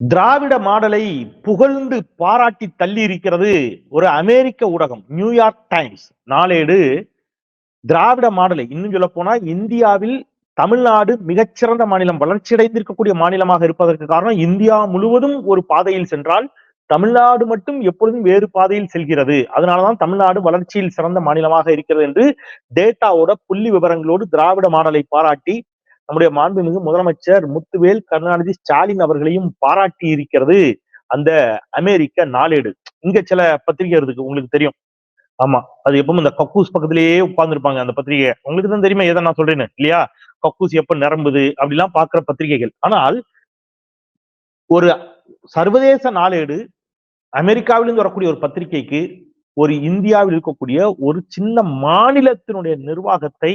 திராவிட மாடலை புகழ்ந்து பாராட்டி தள்ளி இருக்கிறது ஒரு அமெரிக்க ஊடகம் நியூயார்க் டைம்ஸ். நாளேடு திராவிட மாடலை இன்னும் சொல்ல போனா இந்தியாவில் தமிழ்நாடு மிகச்சிறந்த மாநிலம் வளர்ச்சியடைந்திருக்கக்கூடிய மாநிலமாக இருப்பதற்கு காரணம் இந்தியா முழுவதும் ஒரு பாதையில் சென்றால் தமிழ்நாடு மட்டும் எப்பொழுதும் வேறு பாதையில் செல்கிறது. அதனாலதான் தமிழ்நாடு வளர்ச்சியில் சிறந்த மாநிலமாக இருக்கிறது என்று டேட்டாவோட புள்ளி விவரங்களோடு திராவிட மாடலை பாராட்டி நம்முடைய மாண்புமிகு முதலமைச்சர் முத்துவேல் கருணாநிதி ஸ்டாலின் அவர்களையும் பாராட்டி இருக்கிறது அந்த அமெரிக்க நாளேடு. இங்க சில பத்திரிகை இருக்கு உங்களுக்கு தெரியும். ஆமா அது எப்பவும் இந்த கக்கூஸ் பக்கத்திலேயே உட்கார்ந்துருப்பாங்க அந்த பத்திரிகை உங்களுக்கு தான் தெரியுமா எதை நான் சொல்றேன்னு இல்லையா? கக்கூஸ் எப்ப நிரம்புது அப்படிலாம் பாக்குற பத்திரிகைகள். ஆனால் ஒரு சர்வதேச நாளேடு அமெரிக்காவிலிருந்து வரக்கூடிய ஒரு பத்திரிகைக்கு ஒரு இந்தியாவில் இருக்கக்கூடிய ஒரு சின்ன மாநிலத்தினுடைய நிர்வாகத்தை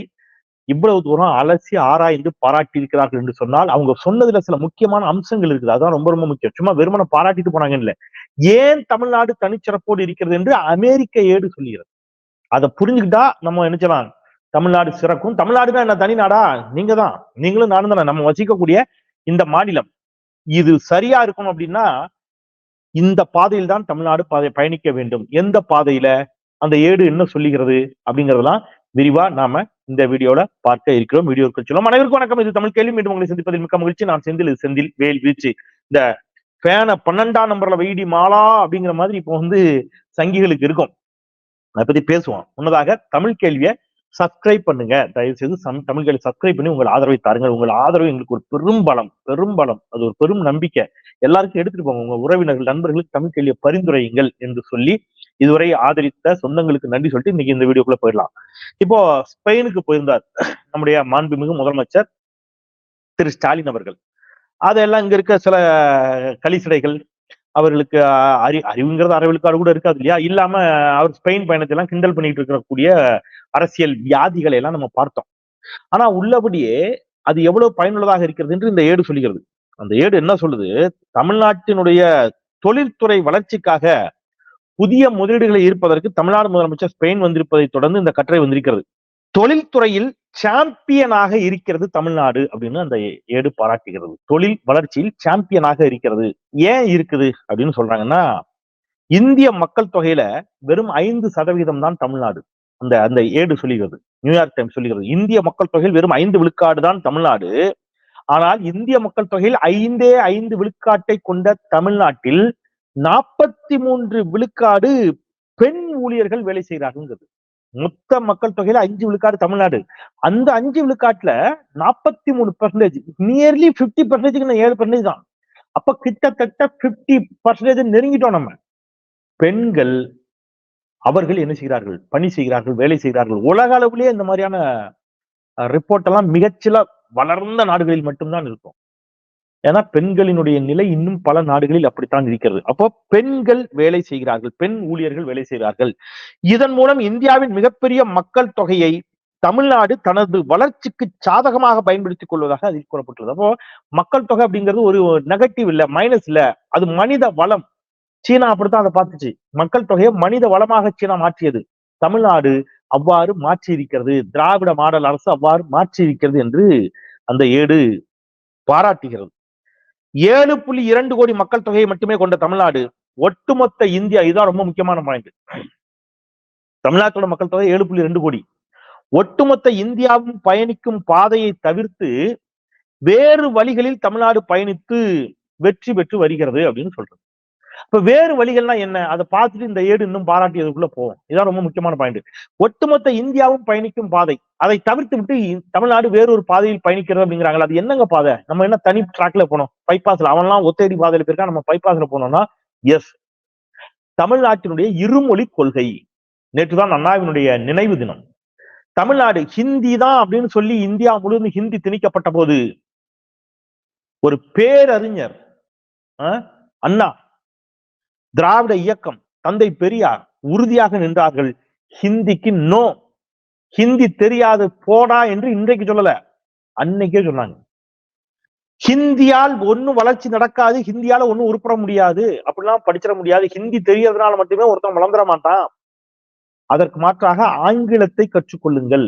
இவ்வளவு தூரம் அலசி ஆராய்ந்து பாராட்டி இருக்கிறார்கள் என்று சொன்னால் அவங்க சொன்னதுல சில முக்கியமான அம்சங்கள் இருக்குது. அதான் ரொம்ப ரொம்ப முக்கியம். சும்மா வெறுமனை பாராட்டிட்டு போனாங்க இல்ல. ஏன் தமிழ்நாடு தனிச்சிறப்போடு இருக்கிறது என்று அமெரிக்க ஏடு சொல்லுகிறது அதை புரிஞ்சுக்கிட்டா நம்ம நினைச்சலாம் தமிழ்நாடு சிறக்கும். தமிழ்நாடு என்ன? தனி நாடா? நீங்க தான். நீங்களும் நானும் தானே. நம்ம வசிக்கக்கூடிய இந்த மாநிலம். இது சரியா இருக்கும் அப்படின்னா இந்த பாதையில் தான் தமிழ்நாடு பாதை பயணிக்க வேண்டும். எந்த பாதையில? அந்த ஏடு என்ன சொல்லுகிறது? அப்படிங்கறதெல்லாம் விரிவா நாம இந்த வீடியோல பார்க்க இருக்கிறோம். வீடியோ சொல்லுவோம் அனைவருக்கும் வணக்கம். இது தமிழ் கேள்வி. மீண்டும் உங்களை சந்திப்பதில் மிக்க மகிழ்ச்சி. நான் செந்தில். இது செந்தில் வேல் வீச்சு இந்த ஃபேனை பன்னெண்டாம் நம்பர்ல வைடி மாலா அப்படிங்கிற மாதிரி இப்போ வந்து சங்கிகளுக்கு இருக்கும். அதை பத்தி பேசுவோம். முன்னதாக தமிழ் கேள்வியை சப்ஸ்கிரைப் பண்ணுங்க. தயவு செய்து தமிழ் கேள்வி சப்ஸ்கிரைப் பண்ணி உங்கள் ஆதரவை தாருங்கள். உங்கள் ஆதரவு எங்களுக்கு ஒரு பெரும் பலம் பெரும் பலம். அது ஒரு பெரும் நம்பிக்கை. எல்லாருக்கும் எடுத்துட்டு போங்க. உங்க உறவினர்கள் நண்பர்களுக்கு தமிழ் கேள்வியை பரிந்துரையுங்கள் என்று சொல்லி இதுவரை ஆதரித்த சொந்தங்களுக்கு நன்றி சொல்லிட்டு இன்னைக்கு இந்த வீடியோக்குள்ள போயிடலாம். இப்போ ஸ்பெயினுக்கு போயிருந்தார் நம்முடைய மாண்புமிகு முதலமைச்சர் திரு ஸ்டாலின் அவர்கள். அதெல்லாம் இங்க இருக்க சில கலிசடைகள் அவர்களுக்கு அறி அறிவுங்கிறது அறிவுக்காடு கூட இருக்காது இல்லையா? இல்லாம அவர் ஸ்பெயின் பயணத்தை எல்லாம் கிண்டல் பண்ணிட்டு இருக்கக்கூடிய அரசியல் வியாதிகளை எல்லாம் நம்ம பார்த்தோம். ஆனா உள்ளபடியே அது எவ்வளவு பயனுள்ளதாக இருக்கிறது என்று இந்த ஏடு சொல்லுகிறது அந்த ஏடு என்ன சொல்லுது? தமிழ்நாட்டினுடைய தொழில்துறை வளர்ச்சிக்காக புதிய முதலீடுகளை ஈர்ப்பதற்கு தமிழ்நாடு முதலமைச்சர் ஸ்பெயின் வந்திருப்பதை தொடர்ந்து இந்த கட்டுரை வந்திருக்கிறது. தொழில்துறையில் சாம்பியனாக இருக்கிறது தமிழ்நாடு அப்படின்னு அந்த ஏடு பாராட்டுகிறது. தொழில் வளர்ச்சியில் சாம்பியனாக இருக்கிறது. ஏன் இருக்குது அப்படின்னு சொல்றாங்கன்னா இந்திய மக்கள் தொகையில வெறும் ஐந்து சதவீதம் தான் தமிழ்நாடு. அந்த அந்த ஏடு சொல்லுகிறது நியூயார்க் டைம்ஸ் சொல்லுகிறது இந்திய மக்கள் தொகையில் வெறும் ஐந்து விழுக்காடு தான் தமிழ்நாடு. ஆனால் இந்திய மக்கள் தொகையில் ஐந்தே ஐந்து விழுக்காட்டை கொண்ட தமிழ்நாட்டில் நாற்பத்தி மூன்று விழுக்காடு பெண் ஊழியர்கள் வேலை செய்கிறார்கள் மொத்த மக்கள் தொகையில அஞ்சு விழுக்காடு தமிழ்நாடு. அந்த அஞ்சு விழுக்காட்டுல நாற்பத்தி மூணு பர்சன்டேஜ் நியர்லி பிப்டி பர்சன்டேஜ் ஏழு பர்சன்டேஜ் தான். அப்ப கிட்டத்தட்ட பிப்டி பர்சன்டேஜ் நெருங்கிட்டோம் நம்ம. பெண்கள் அவர்கள் என்ன செய்கிறார்கள்? பணி செய்கிறார்கள் வேலை செய்கிறார்கள். உலக அளவிலேயே இந்த மாதிரியான ரிப்போர்ட் எல்லாம் மிகச்சில வளர்ந்த நாடுகளில் மட்டும்தான் இருக்கும். ஏன்னா பெண்களினுடைய நிலை இன்னும் பல நாடுகளில் அப்படித்தான் இருக்கிறது. அப்போ பெண்கள் வேலை செய்கிறார்கள். பெண் ஊழியர்கள் வேலை செய்கிறார்கள். இதன் மூலம் இந்தியாவின் மிகப்பெரிய மக்கள் தொகையை தமிழ்நாடு தனது வளர்ச்சிக்கு சாதகமாக பயன்படுத்திக் கொள்வதாக அதில் கூறப்பட்டுள்ளது. அப்போ மக்கள் தொகை அப்படிங்கிறது ஒரு நெகட்டிவ் இல்ல மைனஸ் இல்ல. அது மனித வளம். சீனா அப்படித்தான் அதை பார்த்துச்சு. மக்கள் தொகையை மனித வளமாக சீனா மாற்றியது. தமிழ்நாடு அவ்வாறு மாற்றி இருக்கிறது திராவிட மாடல் அரசு அவ்வாறு மாற்றி இருக்கிறது என்று அந்த ஏடு பாராட்டுகிறது. ஏழு புள்ளி இரண்டு கோடி மக்கள் தொகையை மட்டுமே கொண்ட தமிழ்நாடு ஒட்டுமொத்த இந்தியா இதுதான் ரொம்ப முக்கியமான பாயிண்ட் தமிழ்நாட்டோட மக்கள் தொகை ஏழு புள்ளி ரெண்டு கோடி. ஒட்டுமொத்த இந்தியாவும் பயணிக்கும் பாதையை தவிர்த்து வேறு வழிகளில் தமிழ்நாடு பயணித்து வெற்றி பெற்று வருகிறது அப்படின்னு சொல்றது. இப்ப வேறு வழிகள்லாம் என்ன? அதை பார்த்துட்டு இந்த ஏடு இன்னும் பாராட்டியதுக்குள்ள போவோம் இதான் ரொம்ப முக்கியமான பாயிண்ட் ஒட்டுமொத்த இந்தியாவும் பயணிக்கும் பாதை. அதை தவிர்த்து விட்டு தமிழ்நாடு வேறொரு பாதையில் பயணிக்கிறது அப்படிங்கிறாங்களா அது என்னங்க பாதை? நம்ம என்ன தனி ட்ராக்ல போனோம்? பைபாஸ்ல அவன்லாம் ஒத்தடி பாதையில போயிருக்கா நம்ம பைபாஸ்ல போனோம்னா எஸ் தமிழ்நாட்டினுடைய இருமொழி கொள்கை. நேற்றுதான் அண்ணாவினுடைய நினைவு தினம். தமிழ்நாடு ஹிந்தி தான் அப்படின்னு சொல்லி இந்தியா முழுவதும் ஹிந்தி திணிக்கப்பட்ட போது ஒரு பேரறிஞர் அண்ணா திராவிட இயக்கம் தந்தை பெரியார் உறுதியாக நின்றார்கள். ஹிந்திக்கு நோ ஹிந்தி தெரியாது போடா என்று இன்றைக்கு சொல்லல. அன்னைக்கே சொன்னாங்க. ஹிந்தியால் ஒன்னும் வளர்ச்சி நடக்காது ஹிந்தியால ஒன்னும் உருப்பட முடியாது. அப்படிலாம் படிச்சிட முடியாது. ஹிந்தி தெரியறதுனால மட்டுமே ஒருத்தன் வளர்ந்துட மாட்டான். அதற்கு மாற்றாக ஆங்கிலத்தை கற்றுக்கொள்ளுங்கள்.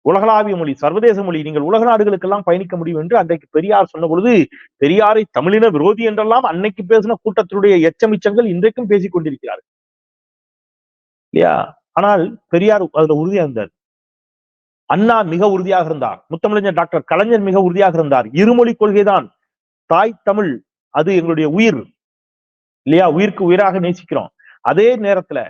உலகளாவிய மொழி சர்வதேச மொழி நீங்கள் உலக நாடுகளுக்கெல்லாம் பயணிக்க முடியும் என்று அன்றைக்கு பெரியார் சொன்ன பொழுது பெரியாரை தமிழின விரோதி என்றெல்லாம் அன்னைக்கு பேசின கூட்டத்தினுடைய எச்சமிச்சங்கள் இன்றைக்கும் பேசிக் கொண்டிருக்கிறார் இல்லையா? ஆனால் பெரியார் அதுல உறுதியா இருந்தார். அண்ணா மிக உறுதியாக இருந்தார். முத்தமிழஞ்சர் டாக்டர் கலைஞர் மிக உறுதியாக இருந்தார். இருமொழி கொள்கைதான். தாய் தமிழ் அது எங்களுடைய உயிர். இல்லையா? உயிருக்கு உயிராக நேசிக்கிறோம். அதே நேரத்துல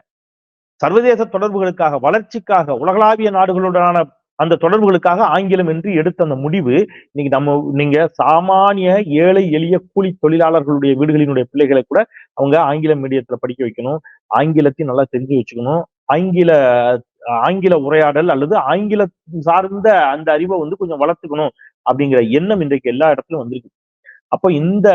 சர்வதேச தொடர்புகளுக்காக வளர்ச்சிக்காக உலகளாவிய நாடுகளுடனான அந்த தொடர்புகளுக்காக ஆங்கிலம் என்று எடுத்த அந்த முடிவு இன்னைக்கு நம்ம நீங்க சாமானிய ஏழை எளிய கூலி தொழிலாளர்களுடைய வீடுகளினுடைய பிள்ளைகளை கூட அவங்க ஆங்கில மீடியத்துல படிக்க வைக்கணும். ஆங்கிலத்தையும் நல்லா தெரிஞ்சு வச்சுக்கணும். ஆங்கில ஆங்கில உரையாடல் அல்லது ஆங்கில சார்ந்த அந்த அறிவை வந்து கொஞ்சம் வளர்த்துக்கணும் அப்படிங்கிற எண்ணம் இன்றைக்கு எல்லா இடத்துலயும் வந்திருக்கு. அப்போ இந்த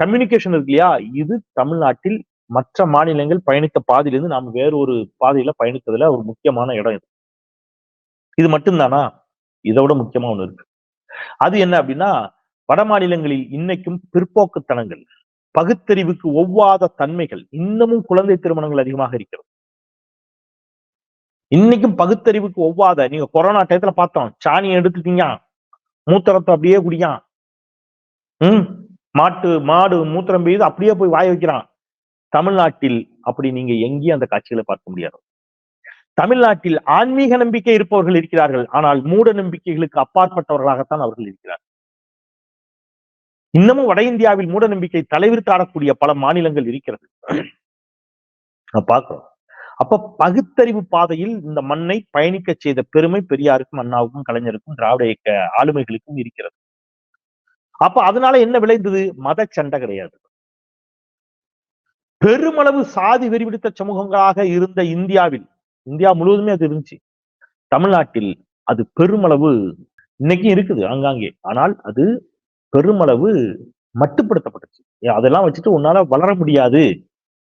கம்யூனிகேஷன் இருக்கு இல்லையா? இது தமிழ்நாட்டில் மற்ற மாநிலங்கள் பயணித்த பாதையிலிருந்து நாம் வேறொரு பாதையில பயணித்ததுல ஒரு முக்கியமான இடம் இது. இது மட்டும்தானா? இதை விட முக்கியமா ஒண்ணு இருக்கு. அது என்ன அப்படின்னா வட மாநிலங்களில் இன்னைக்கும் பிற்போக்குத்தனங்கள் பகுத்தறிவுக்கு ஒவ்வாத தன்மைகள் இன்னமும் குழந்தை திருமணங்கள் அதிகமாக இருக்கிறது. இன்னைக்கும் பகுத்தறிவுக்கு ஒவ்வாத நீங்க கொரோனா டயத்துல பார்த்தோம் சாணியை எடுத்துட்டீங்க மூத்திரத்தை அப்படியே குடியான் உம் மாட்டு மாடு மூத்திரம் பெய்யுது அப்படியே போய் வாய வைக்கிறான். தமிழ்நாட்டில் அப்படி நீங்க எங்கேயும் அந்த காட்சிகளை பார்க்க முடியாது. தமிழ்நாட்டில் ஆன்மீக நம்பிக்கை இருப்பவர்கள் இருக்கிறார்கள். ஆனால் மூட நம்பிக்கைகளுக்கு அப்பாற்பட்டவர்களாகத்தான் அவர்கள் இருக்கிறார்கள் இன்னமும் வட இந்தியாவில் மூட நம்பிக்கை தலைவிரித்து ஆடக்கூடிய பல மாநிலங்கள் இருக்கிறது. பார்க்கிறோம். அப்ப பகுத்தறிவு பாதையில் இந்த மண்ணை பயணிக்க செய்த பெருமை பெரியாருக்கும் அண்ணாவுக்கும் கலைஞருக்கும் திராவிட இயக்க ஆளுமைகளுக்கும் இருக்கிறது. அப்ப அதனால என்ன விளைந்தது? மத சண்டை கிடையாது. பெருமளவு சாதி வெறிவிடுத்த சமூகங்களாக இருந்த இந்தியாவில் இந்தியா முழுவதுமே அது இருந்துச்சு. தமிழ்நாட்டில் அது பெருமளவு இன்னைக்கும் இருக்குது ஆங்காங்கே. ஆனால் அது பெருமளவு மட்டுப்படுத்தப்பட்டுச்சு. அதெல்லாம் வச்சுட்டு உன்னால வளர முடியாது.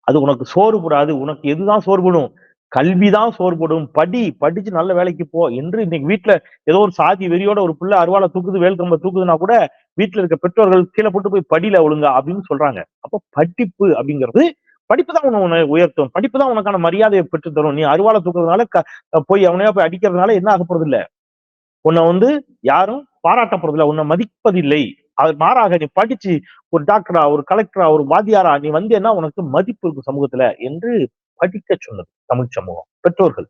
அது உனக்கு சோறுபடாது உனக்கு எதுதான் சோறுபடும்? கல்விதான் சோறுபடும். படி படிச்சு நல்ல வேலைக்கு போ என்று இன்னைக்கு வீட்டுல ஏதோ ஒரு சாதி வெறியோட ஒரு பிள்ளை அருவாலை தூக்குது வேல்கம்ப தூக்குதுன்னா கூட வீட்டுல இருக்க பெற்றோர்கள் கீழே போட்டு போய் படியில ஒழுங்கா அப்படின்னு சொல்றாங்க. அப்ப படிப்பு அப்படிங்கிறது படிப்பு தான் உன்னை உயர்த்தும். படிப்பு தான் உனக்கான மரியாதையை பெற்று தரும் நீ அருவாலை தூக்குறதுனால போய் அவனையா போய் அடிக்கிறதுனால என்ன ஆக போறது இல்ல உன்னை வந்து யாரும் பாராட்டப்படுறது இல்லை உன்னை மதிப்பதில்லை. அது மாறாக நீ படிச்சு ஒரு டாக்டரா ஒரு கலெக்டரா ஒரு வாத்தியாரா நீ வந்தேன்னா உனக்கு மதிப்பு இருக்கும் சமூகத்துல என்று படிக்க சொன்னது தமிழ் சமூகம். பெற்றோர்கள்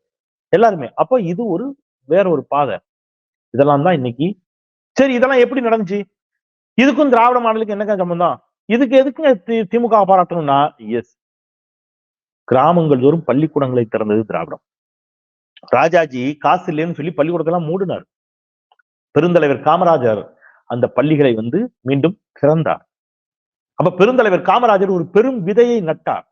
எல்லாருமே. அப்போ இது ஒரு வேற ஒரு பாதை. இதெல்லாம் தான் இன்னைக்கு. சரி இதெல்லாம் எப்படி நடந்துச்சு? இதுக்கும் திராவிட மாடலுக்கு என்னக்கா சம்பந்தம்? இதுக்கு எதுக்கு திமுக பாராட்டணும்னா? எஸ் கிராமங்கள் தோறும் பள்ளிக்கூடங்களை திறந்தது திராவிடம். ராஜாஜி காசு இல்லைன்னு சொல்லி பள்ளிக்கூடத்தெல்லாம் மூடினார். பெருந்தலைவர் காமராஜர் அந்த பள்ளிகளை வந்து மீண்டும் திறந்தார். அப்ப பெருந்தலைவர் காமராஜர் ஒரு பெரும் விதையை நட்டார்.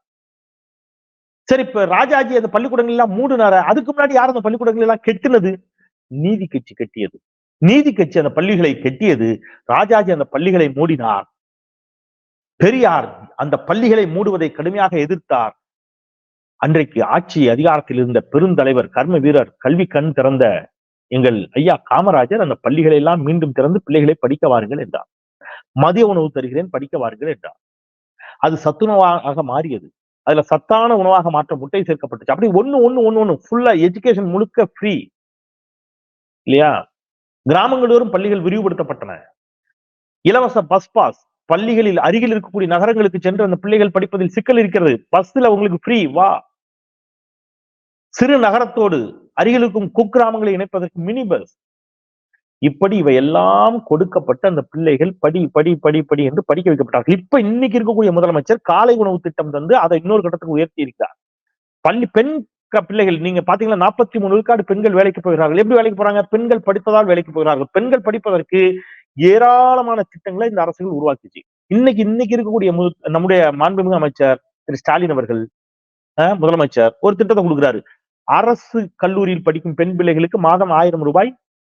சரி இப்ப ராஜாஜி அந்த பள்ளிக்கூடங்கள் எல்லாம் மூடினார? அதுக்கு முன்னாடி யார் அந்த பள்ளிக்கூடங்கள் எல்லாம் கெட்டினது? நீதி கட்சி கட்டியது. நீதி கட்சி அந்த பள்ளிகளை கெட்டியது. ராஜாஜி அந்த பள்ளிகளை மூடினார். பெரியார் அந்த பள்ளிகளை மூடுவதை கடுமையாக எதிர்த்தார். அன்றைக்கு ஆட்சி அதிகாரத்தில் இருந்த பெருந்தலைவர் கர்ம வீரர் கல்வி கண் திறந்த எங்கள் ஐயா காமராஜர் அந்த பள்ளிகளை எல்லாம் மீண்டும் திறந்து பிள்ளைகளை படிக்க வாருங்கள் என்றார். மதிய உணவு தருகிறேன் படிக்க வாருங்கள் என்றார். அது சத்துணவாக மாறியது. அதுல சத்தான உணவாக மாற்ற முட்டை சேர்க்கப்பட்டுச்சு. அப்படி ஒண்ணு ஒண்ணு ஒண்ணு ஒண்ணு. ஃபுல்லா எஜுகேஷன் முழுக்க ஃப்ரீ இல்லையா? கிராமங்களோறும் பள்ளிகள் விரிவுபடுத்தப்பட்டன. இலவச பஸ் பாஸ் பள்ளிகளில் அருகில் இருக்கக்கூடிய நகரங்களுக்கு சென்று அந்த பிள்ளைகள் படிப்பதில் சிக்கல் இருக்கிறது. பஸ்ல உங்களுக்கு ஃப்ரீ வா. சிறு நகரத்தோடு அருகிலுக்கும் குக்கிராமங்களை இணைப்பதற்கு மினி பஸ் இப்படி இவை எல்லாம் கொடுக்கப்பட்ட அந்த பிள்ளைகள் படி படி படி படி என்று படிக்க வைக்கப்பட்டார்கள். இப்ப இன்னைக்கு இருக்கக்கூடிய முதலமைச்சர் காலை உணவு திட்டம் தந்து அதை இன்னொரு கட்டத்துக்கு உயர்த்தி இருக்கிறார் பள்ளி பெண் பிள்ளைகள் நீங்க பாத்தீங்கன்னா நாற்பத்தி மூணு விழுக்காடு பெண்கள் வேலைக்கு போகிறார்கள். எப்படி வேலைக்கு போறாங்க? பெண்கள் படிப்பதால் வேலைக்கு போகிறார்கள். பெண்கள் படிப்பதற்கு ஏராளமான திட்டங்களை இந்த அரசுகள் உருவாக்குச்சு. இன்னைக்கு இன்னைக்கு இருக்கக்கூடிய நம்முடைய மாண்புமிகு அமைச்சர் திரு ஸ்டாலின் அவர்கள் முதலமைச்சர் ஒரு திட்டத்தை கொடுக்குறாரு. அரசு கல்லூரியில் படிக்கும் பெண் பிள்ளைகளுக்கு மாதம் ஆயிரம் ரூபாய்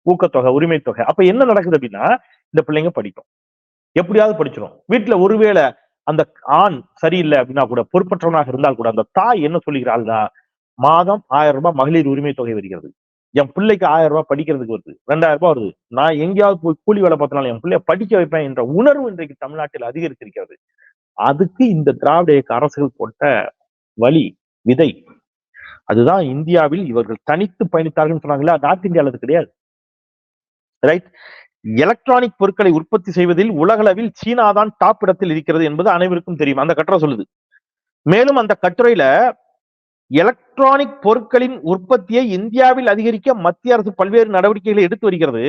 ஊக்கத்தொகை உரிமை தொகை. அப்ப என்ன நடக்குது அப்படின்னா இந்த பிள்ளைங்க படிக்கும். எப்படியாவது படிச்சிடும் வீட்டுல ஒருவேளை அந்த ஆண் சரியில்லை அப்படின்னா கூட பொறுப்பற்றவனாக இருந்தால் கூட அந்த தாய் என்ன சொல்லுகிறாள்னா மாதம் ஆயிரம் ரூபாய் மகளிர் உரிமை தொகை வருகிறது. என் பிள்ளைக்கு ஆயிரம் ரூபாய் படிக்கிறதுக்கு வருது. ரெண்டாயிரம் ரூபாய் வருது. நான் எங்கேயாவது போய் கூலி வேலை பார்த்தனால என் பிள்ளைய படிக்க வைப்பேன் என்ற உணர்வு இன்றைக்கு தமிழ்நாட்டில் அதிகரித்திருக்கிறது. அதுக்கு இந்த திராவிட இயக்க அரசுகள் போட்ட வழி விதை. அதுதான் இந்தியாவில் இவர்கள் தனித்து பயணித்தார்கள் சொன்னாங்களா நார்த் இந்தியாவில் அது கிடையாது. ரைட் எலக்ட்ரானிக் பொருட்களை உற்பத்தி செய்வதில் உலகளவில் சீனா தான் டாப் இடத்தில் இருக்கிறது என்பது அனைவருக்கும் தெரியும். அந்த கட்டுரை சொல்லுது. மேலும் அந்த கட்டுரையில எலக்ட்ரானிக் பொருட்களின் உற்பத்தியை இந்தியாவில் அதிகரிக்க மத்திய அரசு பல்வேறு நடவடிக்கைகளை எடுத்து வருகிறது.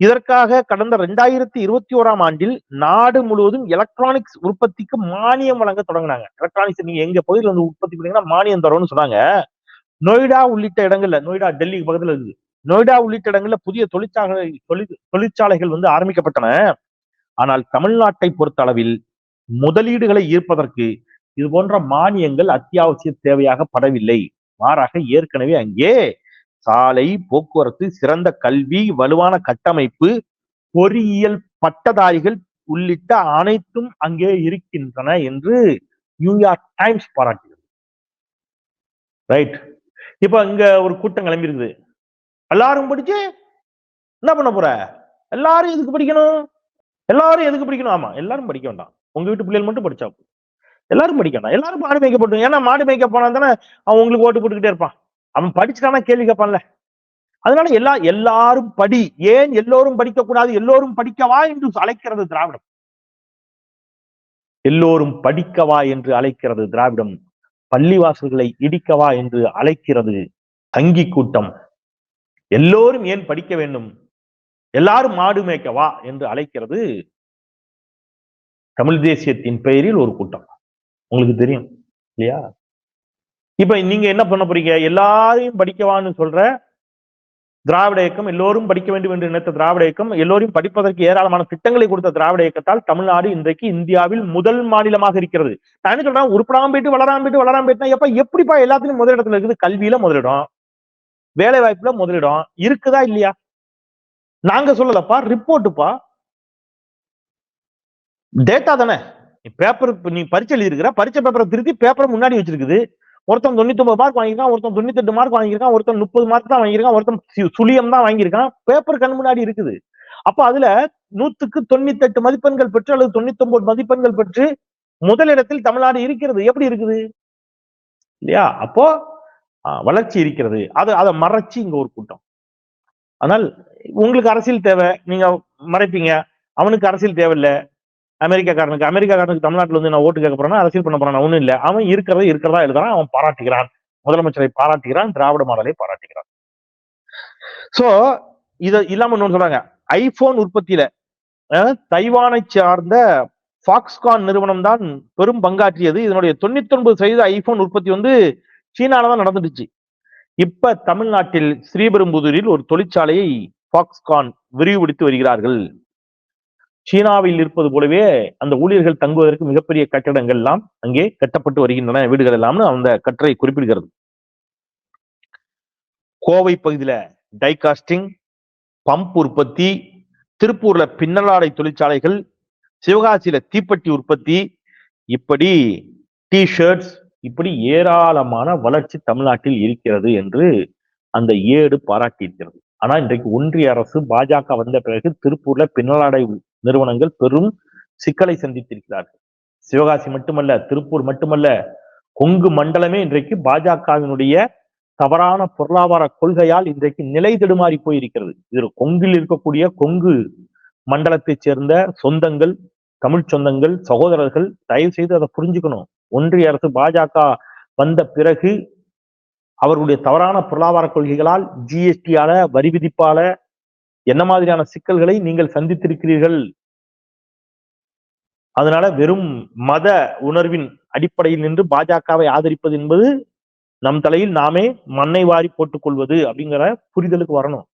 இதற்காக கடந்த ரெண்டாயிரத்தி இருபத்தி ஓராம் ஆண்டில் நாடு முழுவதும் எலக்ட்ரானிக்ஸ் உற்பத்திக்கு மானியம் வழங்க தொடங்கினாங்க. எலக்ட்ரானிக்ஸ் நீங்க எங்க பகுதியில் வந்து உற்பத்தி பண்ணீங்கன்னா மானியம் தரோம்னு சொன்னாங்க. நொய்டா உள்ளிட்ட இடங்கள்ல நொய்டா டெல்லி பக்கத்துல இருக்குது. நொய்டா உள்ளிட்ட இடங்கள்ல புதிய தொழிற்சாலை தொழில் தொழிற்சாலைகள் வந்து ஆரம்பிக்கப்பட்டன. ஆனால் தமிழ்நாட்டை பொறுத்த அளவில் முதலீடுகளை ஈர்ப்பதற்கு இது போன்ற மானியங்கள் அத்தியாவசிய தேவையாக படவில்லை. மாறாக ஏற்கனவே அங்கே சாலை போக்குவரத்து சிறந்த கல்வி வலுவான கட்டமைப்பு பொறியியல் பட்டதாரிகள் உள்ளிட்ட அனைத்தும் அங்கே இருக்கின்றன என்று நியூயார்க் டைம்ஸ் பாராட்டுகிறது. ரைட் இப்ப இங்க ஒரு கூட்டம் கிளம்பி இருக்குது எல்லாரும் படிச்சு என்ன பண்ண போற? எல்லாரும் எதுக்கு படிக்கணும்? எல்லாரும் எதுக்கு படிக்கணும்? ஆமா எல்லாரும் படிக்க வேண்டாம். உங்க வீட்டு பிள்ளைகள் மட்டும் படிச்சா எல்லாரும் படிக்க வேண்டாம். எல்லாரும் மாடு மேய்க்க போட்டு ஏன்னா மாடு மேய்க்க போனா தானே அவன் உங்களுக்கு ஓட்டு போட்டுக்கிட்டே இருப்பான். அவன் படிச்சுட்டானா கேள்வி கேட்பான்ல. அதனால எல்லா எல்லாரும் படி. ஏன் எல்லோரும் படிக்க கூடாது எல்லோரும் படிக்கவா என்று அழைக்கிறது திராவிடம். எல்லோரும் படிக்கவா என்று அழைக்கிறது திராவிடம். பள்ளிவாசல்களை இடிக்கவா என்று அழைக்கிறது தங்கி கூட்டம். எல்லோரும் ஏன் படிக்க வேண்டும்? எல்லாரும் மாடு மேய்க்கவா என்று அழைக்கிறது தமிழ் தேசியத்தின் பெயரில் ஒரு கூட்டம். உங்களுக்கு தெரியும் இல்லையா? இப்ப நீங்க என்ன பண்ண போறீங்க? எல்லாரையும் படிக்கவான்னு சொல்ற திராவிட இயக்கம் எல்லோரும் படிக்க வேண்டும் என்று நினைத்த திராவிட இயக்கம் எல்லோரும் படிப்பதற்கு ஏராளமான திட்டங்களை கொடுத்த திராவிட இயக்கத்தால் தமிழ்நாடு இன்றைக்கு இந்தியாவில் முதல் மாநிலமாக இருக்கிறது. நான் என்ன சொல்றேன் உருப்படாம போயிட்டு வளராம போயிட்டு வளராம போயிட்டுனா எப்ப எப்படிப்பா எல்லாத்துலயும் முதலிடத்துல இருக்குது? கல்வியில முதலிடம் வேலை வாய்ப்புல முதலிடம் இருக்குதா இல்லையா? நாங்க சொல்லலப்பா ரிப்போர்ட்டுப்பா. டேட்டா தானே. பேப்பர் நீ பரீட்சை எழுதிருக்கிற பரீட்சை பேப்பரை திருத்தி பேப்பரை முன்னாடி வச்சிருக்குது. ஒருத்தன் தொண்ணூத்தி ஒன்பது மார்க் வாங்கியிருக்கான் ஒருத்தன் தொண்ணூத்தி எட்டு மார்க் வாங்கியிருக்கான் ஒருத்தன் முப்பது மார்க் தான் வாங்கியிருக்கான் ஒருத்தன் சுழியம் தான் வாங்கியிருக்கான். பேப்பர் கண் முன்னாடி இருக்குது. அப்ப அதுல நூத்துக்கு தொண்ணூத்தி எட்டு மதிப்பெண்கள் பெற்று அல்லது தொண்ணூத்தி ஒன்பது மதிப்பெண்கள் பெற்று முதலிடத்தில் தமிழ்நாடு இருக்கிறது. எப்படி இருக்குது? இல்லையா? அப்போ வளர்ச்சி இருக்கிறது. அது அதை மறைச்சு இங்க ஒரு கூட்டம். ஆனால் உங்களுக்கு அரசியல் தேவை நீங்க மறைப்பீங்க. அவனுக்கு அரசியல் தேவையில்லை. அமெரிக்காக்காரனுக்கு அமெரிக்காக்காரனுக்கு தமிழ்நாட்டில் வந்து நான் ஓட்டு கேட்க போறேன்னா அரசியல் பண்ண போறான் ஒன்றும் இல்ல. அவன் இருக்கிறத இருக்கிறதா எழுதுறான் அவன் பாராட்டுகிறான். முதலமைச்சரை பாராட்டுகிறான் திராவிட மாடலை பாராட்டுகிறான். சோ இத இல்லாம இன்னொன்னு சொல்றாங்க. ஐபோன் உற்பத்தியில தைவானை சார்ந்த ஃபாக்ஸ்கான் நிறுவனம் தான் பெரும் பங்காற்றியது. இதனுடைய தொண்ணூத்தி ஒன்பது சதவீத ஐபோன் உற்பத்தி வந்து சீனால தான் நடந்துடுச்சு. இப்ப தமிழ்நாட்டில் ஸ்ரீபெரும்புதூரில் ஒரு தொழிற்சாலையை ஃபாக்ஸ்கான் விரிவுபடுத்தி வருகிறார்கள். சீனாவில் இருப்பது போலவே அந்த ஊழியர்கள் தங்குவதற்கு மிகப்பெரிய கட்டடங்கள் எல்லாம் அங்கே கட்டப்பட்டு வருகின்றன வீடுகள் எல்லாம்னு அந்த கட்டுரை குறிப்பிடுகிறது. கோவை பகுதியில டைகாஸ்டிங் பம்ப் உற்பத்தி திருப்பூர்ல பின்னலாடை தொழிற்சாலைகள் சிவகாசியில தீப்பெட்டி உற்பத்தி இப்படி டி ஷர்ட்ஸ் இப்படி ஏராளமான வளர்ச்சி தமிழ்நாட்டில் இருக்கிறது என்று அந்த ஏடு பாராட்டியிருக்கிறது. ஆனா இன்றைக்கு ஒன்றிய அரசு பாஜக வந்த பிறகு திருப்பூர்ல பின்னலாடை நிறுவனங்கள் பெரும் சிக்கலை சந்தித்திருக்கிறார்கள். சிவகாசி மட்டுமல்ல திருப்பூர் மட்டுமல்ல கொங்கு மண்டலமே இன்றைக்கு பாஜகவினுடைய தவறான பொருளாதார கொள்கையால் இன்றைக்கு நிலை தடுமாறி போயிருக்கிறது. இது கொங்கில் இருக்கக்கூடிய கொங்கு மண்டலத்தைச் சேர்ந்த சொந்தங்கள் தமிழ் சொந்தங்கள் சகோதரர்கள் தயவு செய்து அதை புரிஞ்சுக்கணும். ஒன்றிய அரசு பாஜக வந்த பிறகு அவர்களுடைய தவறான பொருளாதார கொள்கைகளால் ஜிஎஸ்டியால வரி விதிப்பால என்ன மாதிரியான சிக்கல்களை நீங்கள் சந்தித்திருக்கிறீர்கள்? அதனால வெறும் மத உணர்வின் அடிப்படையில் நின்று பாஜகவை ஆதரிப்பது என்பது நம் தலையில் நாமே மண்ணை வாரி போட்டுக் கொள்வது அப்படிங்கிற புரிதலுக்கு வரணும்.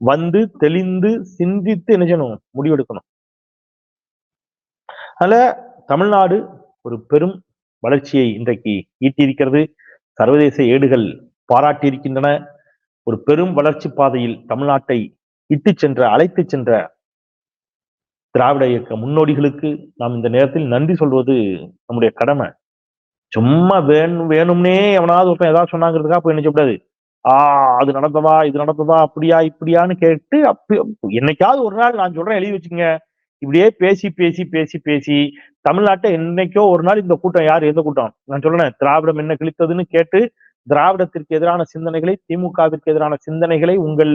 வந்து தெளிந்து சிந்தித்து என்ன செய்யணும்? முடிவெடுக்கணும். அதனால தமிழ்நாடு ஒரு பெரும் வளர்ச்சியை இன்றைக்கு ஈட்டியிருக்கிறது. சர்வதேச ஏடுகள் பாராட்டியிருக்கின்றன. ஒரு பெரும் வளர்ச்சி பாதையில் தமிழ்நாட்டை இட்டு சென்ற அழைத்து சென்ற திராவிட இயக்க முன்னோடிகளுக்கு நாம் இந்த நேரத்தில் நன்றி சொல்வது நம்முடைய கடமை. சும்மா வேணும் வேணும்னே எவனாவது ஒருத்தன் ஏதாவது சொன்னாங்கிறதுக்காக போய் என்ன சொல்லக்கூடாது ஆஹ் அது நடந்ததா இது நடந்ததா அப்படியா இப்படியான்னு கேட்டு அப்படி என்னைக்காவது ஒரு நாள் நான் சொல்றேன் எழுதி வச்சுங்க இப்படியே பேசி பேசி பேசி பேசி தமிழ்நாட்டை என்னைக்கோ ஒரு நாள் இந்த கூட்டம் யார் எந்த கூட்டம்? நான் சொல்றேன் திராவிடம் என்ன கிழித்ததுன்னு கேட்டு திராவிடத்திற்கு எதிரான சிந்தனைகளை திமுகவிற்கு எதிரான சிந்தனைகளை உங்கள்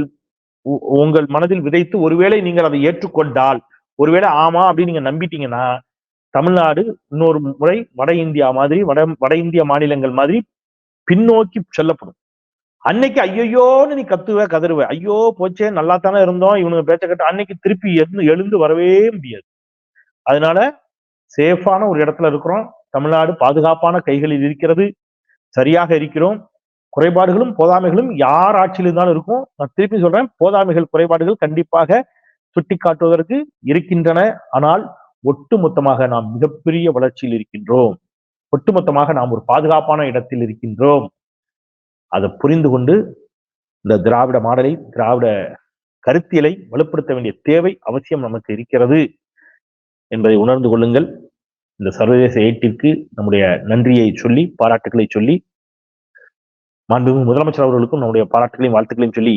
உங்கள் மனதில் விதைத்து ஒருவேளை நீங்கள் அதை ஏற்றுக்கொண்டால் ஒருவேளை ஆமா அப்படின்னு நீங்க நம்பிட்டீங்கன்னா தமிழ்நாடு இன்னொரு முறை வட இந்தியா மாதிரி வட வட இந்திய மாநிலங்கள் மாதிரி பின்னோக்கி செல்லப்படும். அன்னைக்கு ஐயோன்னு நீ கத்துவ கதறுவ. ஐயோ போச்சே நல்லா தானே இருந்தோம் இவனுங்க பேச்ச கட்ட அன்னைக்கு திருப்பி எழுந்து எழுந்து வரவே முடியாது. அதனால சேஃபான ஒரு இடத்துல இருக்கிறோம். தமிழ்நாடு பாதுகாப்பான கைகளில் இருக்கிறது சரியாக இருக்கிறோம். குறைபாடுகளும் போதாமைகளும் யார் ஆட்சியில் இருந்தாலும் இருக்கும். நான் திருப்பி சொல்றேன் போதாமைகள் குறைபாடுகள் கண்டிப்பாக சுட்டிக்காட்டுவதற்கு இருக்கின்றன. ஆனால் ஒட்டுமொத்தமாக நாம் மிகப்பெரிய வளர்ச்சியில் இருக்கின்றோம். ஒட்டுமொத்தமாக நாம் ஒரு பாதுகாப்பான இடத்தில் இருக்கின்றோம். அதை புரிந்து கொண்டு இந்த திராவிட மாடலை திராவிட கருத்தியலை வலுப்படுத்த வேண்டிய தேவை அவசியம் நமக்கு இருக்கிறது என்பதை உணர்ந்து கொள்ளுங்கள். இந்த சர்வதேச ஏட்டிற்கு நம்முடைய நன்றியை சொல்லி பாராட்டுகளை சொல்லி மாண்புமிகு முதலமைச்சர் அவர்களுக்கும் நம்முடைய பாராட்டுகளையும் வாழ்த்துக்களையும் சொல்லி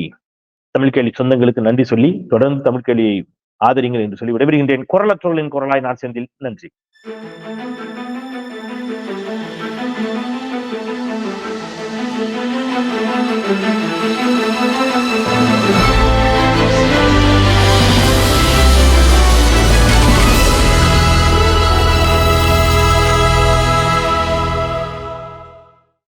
தமிழ் கேள்வி சொந்தங்களுக்கு நன்றி சொல்லி தொடர்ந்து தமிழ் கேள்வியை ஆதரிங்கள் என்று சொல்லி விடைபெறுகின்றேன் குரலற்றோர்களின் குரலாய் நான் செந்தில் நன்றி